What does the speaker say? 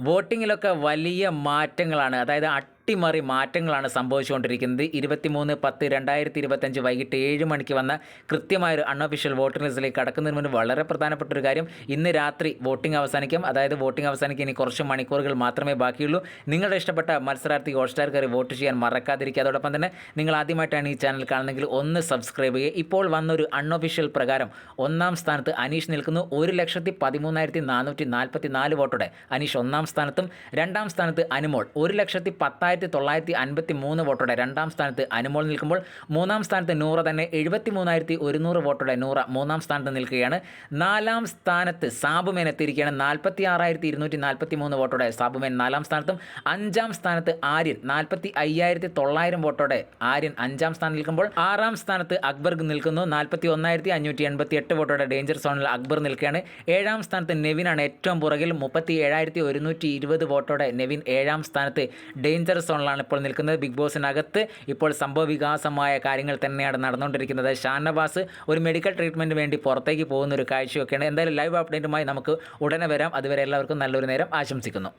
വോട്ടിങ്ങിലൊക്കെ വലിയ മാറ്റങ്ങളാണ്. അതായത് അട്ടിമറി മാറ്റങ്ങളാണ് സംഭവിച്ചുകൊണ്ടിരിക്കുന്നത്. ഇരുപത്തിമൂന്ന് പത്ത് രണ്ടായിരത്തി ഇരുപത്തഞ്ച് വൈകിട്ട് ഏഴ് മണിക്ക് വന്ന കൃത്യമായ ഒരു അൺഒഫീഷ്യൽ വോട്ടിംഗ് ലിസ്റ്റിലേക്ക് കടക്കുന്നതിന് മുൻപ് വളരെ പ്രധാനപ്പെട്ട ഒരു കാര്യം ഇന്ന് രാത്രി വോട്ടിംഗ് അവസാനിക്കും. അതായത് വോട്ടിംഗ് അവസാനിക്കും ഇനി കുറച്ച് മണിക്കൂറുകൾ മാത്രമേ ബാക്കിയുള്ളൂ. നിങ്ങളുടെ ഇഷ്ടപ്പെട്ട മത്സരാർത്ഥി ഹോട്ട്സ്റ്റാർ കയറി വോട്ട് ചെയ്യാൻ മറക്കാതിരിക്കുക. അതോടൊപ്പം തന്നെ നിങ്ങൾ ആദ്യമായിട്ടാണ് ഈ ചാനൽ കാണുന്നതെങ്കിൽ ഒന്ന് സബ്സ്ക്രൈബ് ചെയ്യുക. ഇപ്പോൾ വന്നൊരു അൺഒഫീഷ്യൽ പ്രകാരം ഒന്നാം സ്ഥാനത്ത് അനീഷ് നിൽക്കുന്നു. ഒരു ലക്ഷത്തി പതിമൂന്നായിരത്തി നാനൂറ്റി നാൽപ്പത്തി നാല് വോട്ടോടെ അനീഷ് ഒന്നാം സ്ഥാനത്തും രണ്ടാം സ്ഥാനത്ത് അനുമോൾ ഒരു ലക്ഷത്തി പത്തായിരത്തി തൊള്ളായിരത്തി അൻപത്തി മൂന്ന് വോട്ടോടെ രണ്ടാം സ്ഥാനത്ത് അനുമോൾ നിൽക്കുമ്പോൾ മൂന്നാം സ്ഥാനത്ത് നൂറ തന്നെ എഴുപത്തി മൂന്നായിരത്തി ഒരുന്നൂറ് വോട്ടോടെ നൂറ മൂന്നാം സ്ഥാനത്ത് നിൽക്കുകയാണ്. നാലാം സ്ഥാനത്ത് സാബുമേൻ എത്തിയിരിക്കുകയാണ്. നാൽപ്പത്തി ആറായിരത്തി ഇരുന്നൂറ്റി നാൽപ്പത്തി മൂന്ന് വോട്ടോടെ സാബുമേൻ നാലാം സ്ഥാനത്തും അഞ്ചാം സ്ഥാനത്ത് ആര്യൻ. നാൽപ്പത്തി അയ്യായിരത്തി തൊള്ളായിരം വോട്ടോടെ ആര്യൻ അഞ്ചാം സ്ഥാനത്ത് നിൽക്കുമ്പോൾ ആറാം സ്ഥാനത്ത് അക്ബർ നിൽക്കുന്നു. നാൽപ്പത്തി ഒന്നായിരത്തി അഞ്ഞൂറ്റി എൺപത്തി എട്ട് വോട്ടോടെ ഡേഞ്ചർ സോണിൽ അക്ബർ നിൽക്കുകയാണ്. ഏഴാം സ്ഥാനത്ത് നെവിനാണ് ഏറ്റവും പുറകിൽ മുപ്പത്തി ഏഴായിരത്തി ഒരുന്നൂറ്റി ഇരുപത് വോട്ടോടെ നെവിൻ ഏഴാം സ്ഥാനത്ത് ഡേഞ്ചർ സോണിലാണ് ഇപ്പോൾ നിൽക്കുന്നത്. ബിഗ് ബോസിനകത്ത് ഇപ്പോൾ സംഭവ വികാസമായ കാര്യങ്ങൾ തന്നെയാണ് നടന്നുകൊണ്ടിരിക്കുന്നത്. ഷാനവാസ് ഒരു മെഡിക്കൽ ട്രീറ്റ്മെന്റ് വേണ്ടി പുറത്തേക്ക് പോകുന്ന ഒരു കാഴ്ചയൊക്കെയാണ്. എന്തായാലും ലൈവ് അപ്ഡേറ്റുമായി നമുക്ക് ഉടനെ വരാം. അതുവരെ എല്ലാവർക്കും നല്ലൊരു നേരം ആശംസിക്കുന്നു.